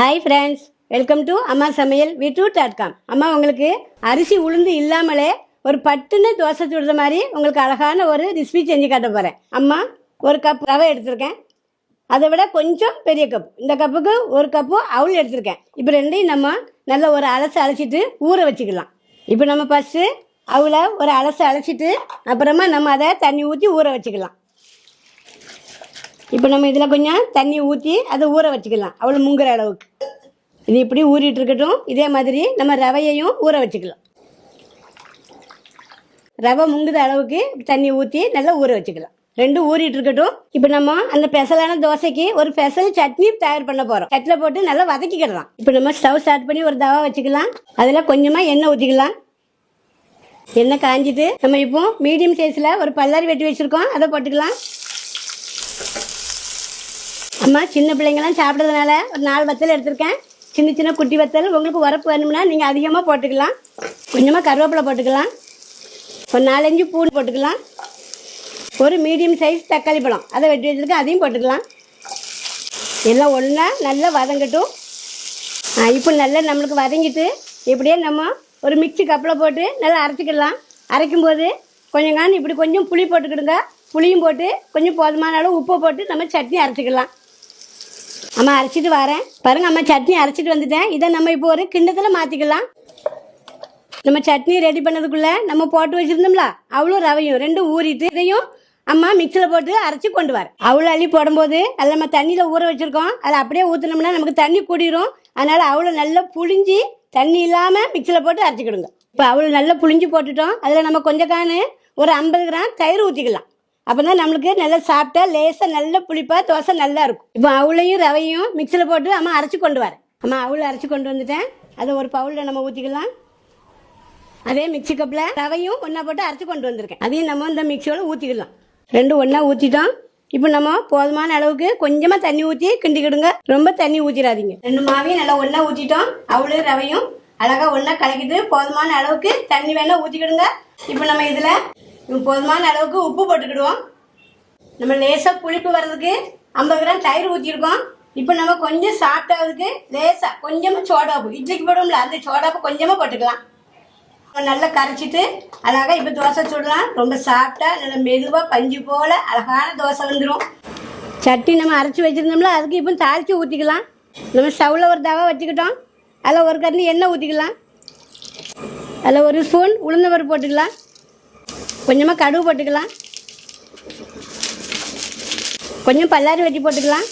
Hi friends welcome to அம்மா சமையல் விட்ரூட் dot com அம்மா உங்களுக்கு அரிசி உளுந்து இல்லாமலே ஒரு பட்டுன்னு தோசை சுடுற மாதிரி உங்களுக்கு அழகான ஒரு ரெசிபி செஞ்சு காட்ட போகிறேன் அம்மா ஒரு கப் ரவை எடுத்திருக்கேன். அதை விட கொஞ்சம் பெரிய கப் இந்த கப்புக்கு ஒரு கப்பு அவுள் எடுத்திருக்கேன். இப்போ ரெண்டையும் நம்ம நல்லா ஒரு அலசு அலசிட்டு ஊற வச்சுக்கலாம். இப்போ நம்ம ஃபஸ்ட்டு அவளை ஒரு அலசு அலசிட்டு அப்புறமா நம்ம அதை தண்ணி ஊற்றி ஊற வச்சுக்கலாம். இப்போ நம்ம இதில் கொஞ்சம் தண்ணி ஊற்றி அதை ஊற வச்சுக்கலாம். அவ்வளோ முங்குற அளவுக்கு. இது இப்படி ஊறிட்டு இருக்கட்டும். இதே மாதிரி நம்ம ரவையையும் ஊற வச்சுக்கலாம். ரவை முங்குத அளவுக்கு தண்ணி ஊற்றி நல்லா ஊற வச்சுக்கலாம். ரெண்டும் ஊறிட்டு இருக்கட்டும். இப்போ நம்ம அந்த பெசலான தோசைக்கு ஒரு பெசல் சட்னி தயார் பண்ண போகிறோம் சட்டில் போட்டு நல்லா வதக்கிக்கிடலாம். இப்போ நம்ம ஸ்டவ் ஸ்டார்ட் பண்ணி ஒரு தவா வச்சுக்கலாம். அதில் கொஞ்சமாக எண்ணெய் ஊற்றிக்கலாம் எண்ணெய் காஞ்சிட்டு நம்ம இப்போ மீடியம் சைஸில் ஒரு பல்லாரி வெட்டி வச்சுருக்கோம். அதை போட்டுக்கலாம். அம்மா சின்ன பிள்ளைங்களாம் சாப்பிட்றதுனால ஒரு நாலு வத்தல் எடுத்திருக்கேன். சின்ன சின்ன குட்டி வத்தல். உங்களுக்கு உரப்பு வேணும்னா நீங்கள் அதிகமாக போட்டுக்கலாம். கொஞ்சமாக கருவேப்பிலை போட்டுக்கலாம். ஒரு நாலஞ்சு பூண்டு போட்டுக்கலாம். ஒரு மீடியம் சைஸ் தக்காளி பழம். அதை வெட்டி வச்சுருக்கேன். அதையும் போட்டுக்கலாம். எல்லாம் ஒன்றா நல்லா வதங்கட்டும். இப்போ நல்லா நம்மளுக்கு வதங்கிட்டு இப்படியே நம்ம ஒரு மிக்ஸி கப்பில் போட்டு நல்லா அரைச்சிக்கலாம். அரைக்கும்போது கொஞ்சம் காண் இப்படி கொஞ்சம் புளி போட்டுக்கிடுங்க. புளியும் போட்டு கொஞ்சம் போதுமான அளவு உப்பு போட்டு நம்ம சட்னி அரைச்சிக்கலாம். அம்மா அரைச்சிட்டு வரேன். பாருங்க அம்மா சட்னி அரைச்சிட்டு வந்துட்டேன். இதை நம்ம இப்போ ஒரு கிண்ணத்தில் மாற்றிக்கலாம் நம்ம சட்னி ரெடி பண்ணதுக்குள்ள நம்ம போட்டு வச்சிருந்தோம்ல அவ்வளோ ரவையும் ரெண்டும் ஊறிட்டு இதையும் அம்மா மிக்சியில் போட்டு அரைச்சி கொண்டு வர அவ்வளோ அள்ளி போடும்போது அதில் நம்ம தண்ணியில் ஊற வச்சுருக்கோம். அதை அப்படியே ஊற்றினோம்னா நமக்கு தண்ணி கூடிரும். அதனால் அவ்வளோ நல்லா புளிஞ்சி தண்ணி இல்லாமல் மிக்சியில் போட்டு அரைச்சிக்கிடுங்க இப்போ அவ்வளோ நல்லா புளிஞ்சு போட்டுட்டோம். அதில் நம்ம கொஞ்சம் காணு ஒரு ஐம்பது கிராம் தயிர் ஊற்றிக்கலாம் அப்போ தான் நம்மளுக்கு நல்லா சாப்பிட்டா லேசாக நல்ல புளிப்பாக தோசை நல்லா இருக்கும். இப்போ அவளையும் ரவையும் மிக்சியில் போட்டு அம்மா அரைச்சி கொண்டு வரேன். அம்மா அவளை அரைச்சி கொண்டு வந்துட்டேன். அதை ஒரு பவுலில் நம்ம ஊற்றிக்கலாம் அதே மிக்ஸி கப்பில் ரவையும் ஒன்றா போட்டு அரைச்சி கொண்டு வந்திருக்கேன். அதையும் நம்ம இந்த மிக்சியோட ஊற்றிக்கலாம் ரெண்டும் ஒன்றா ஊற்றிட்டோம் இப்போ நம்ம போதுமான அளவுக்கு கொஞ்சமாக தண்ணி ஊற்றி கிண்டிக்கிடுங்க. ரொம்ப தண்ணி ஊற்றிடாதீங்க ரெண்டு மாவையும் நல்லா ஒன்றா ஊற்றிட்டோம் அவளும் ரவையும் அழகாக ஒன்றா கலக்கிட்டு போதுமான அளவுக்கு தண்ணி வேணால் ஊற்றிக்கிடுங்க இப்போ நம்ம இதில் போதுமான அளவுக்கு உப்பு போட்டுக்கிடுவோம் நம்ம லேசாக புளிப்பு வர்றதுக்கு ஐம்பது கிராம் தயிர் ஊற்றிருக்கோம் இப்போ நம்ம கொஞ்சம் சாப்பிட்டாவதுக்கு லேசாக கொஞ்சமாக சோடாப்பு இட்லிக்கு போடுவோம்ல அந்த சோடாப்பு கொஞ்சமாக போட்டுக்கலாம். நல்லா கரைச்சிட்டு அழகாக இப்போ தோசை சுடலாம். ரொம்ப சாப்பிட்டா நல்லா மெதுவாக பஞ்சு போல் அழகான தோசை வந்துடும் சட்னி நம்ம அரைச்சி வச்சுருந்தோம்ல அதுக்கு இப்போ தாளித்து ஊற்றிக்கலாம் நம்ம ஸ்டவ்வில் ஒரு தவா வச்சுக்கிட்டோம். அதில் ஒரு கரண்டி எண்ணெய் ஊற்றிக்கலாம் அதில் ஒரு ஸ்பூன் உளுந்தம்பருப்பு போட்டுக்கலாம். கொஞ்சமாக கடுகு போட்டுக்கலாம். கொஞ்சம் பல்லாரி வெட்டி போட்டுக்கலாம்.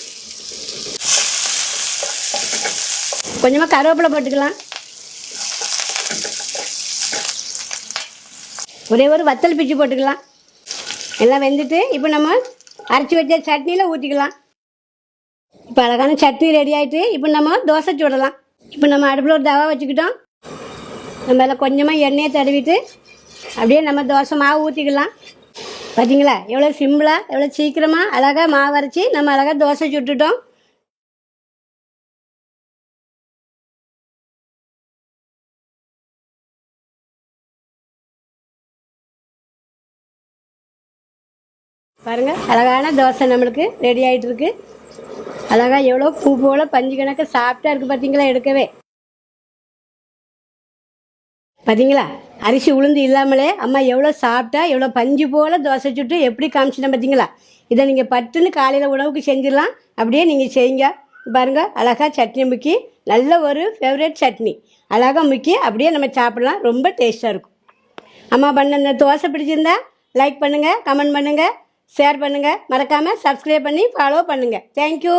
கொஞ்சமாக கருவேப்பிலை போட்டுக்கலாம். ஒரே ஒரு வத்தல் பிச்சு போட்டுக்கலாம். எல்லாம் வெந்துட்டு இப்போ நம்ம அரைச்சி வச்ச சட்னியில் ஊற்றிக்கலாம் இப்போ அழகான சட்னி ரெடி ஆகிட்டு இப்போ நம்ம தோசை சுடலாம். இப்போ நம்ம அடுப்பில் ஒரு தவா வச்சுக்கிட்டோம். நம்ம அதில் கொஞ்சமாக எண்ணெயை தடவிட்டு அப்படியே நம்ம தோசை மாவு ஊற்றிக்கலாம் பார்த்தீங்களா எவ்வளோ சிம்பிளாக எவ்வளோ சீக்கிரமாக அழகாக மாவு அரைச்சி நம்ம அழகாக தோசை சுட்டுட்டோம். பாருங்க அழகான தோசை நம்மளுக்கு ரெடி ஆயிட்டு இருக்கு. அழகா எவ்வளோ பூ போல பஞ்சு கணக்கு சாப்பிட்டா இருக்கு பார்த்தீங்களா எடுக்கவே. பார்த்தீங்களா அரிசி உளுந்து இல்லாமலே அம்மா எவ்வளோ சாப்பிட்டா எவ்வளோ பஞ்சு போல் தோசை சுட்டு எப்படி காமிச்சிட்டேன் பார்த்தீங்களா இதை நீங்கள் பட்டுன்னு காலையில் உணவுக்கு செஞ்சிடலாம். அப்படியே நீங்கள் செய்யுங்க. பாருங்க அழகாக சட்னி முக்கி நல்ல ஒரு ஃபேவரட் சட்னி. அழகா முக்கி அப்படியே நம்ம சாப்பிடலாம். ரொம்ப டேஸ்ட்டாக இருக்கும். அம்மா பண்ண இந்த தோசை பிடிச்சிருந்தா லைக் பண்ணுங்கள் கமெண்ட் பண்ணுங்கள் ஷேர் பண்ணுங்கள் மறக்காமல் சப்ஸ்கிரைப் பண்ணி ஃபாலோ பண்ணுங்கள் தேங்க்யூ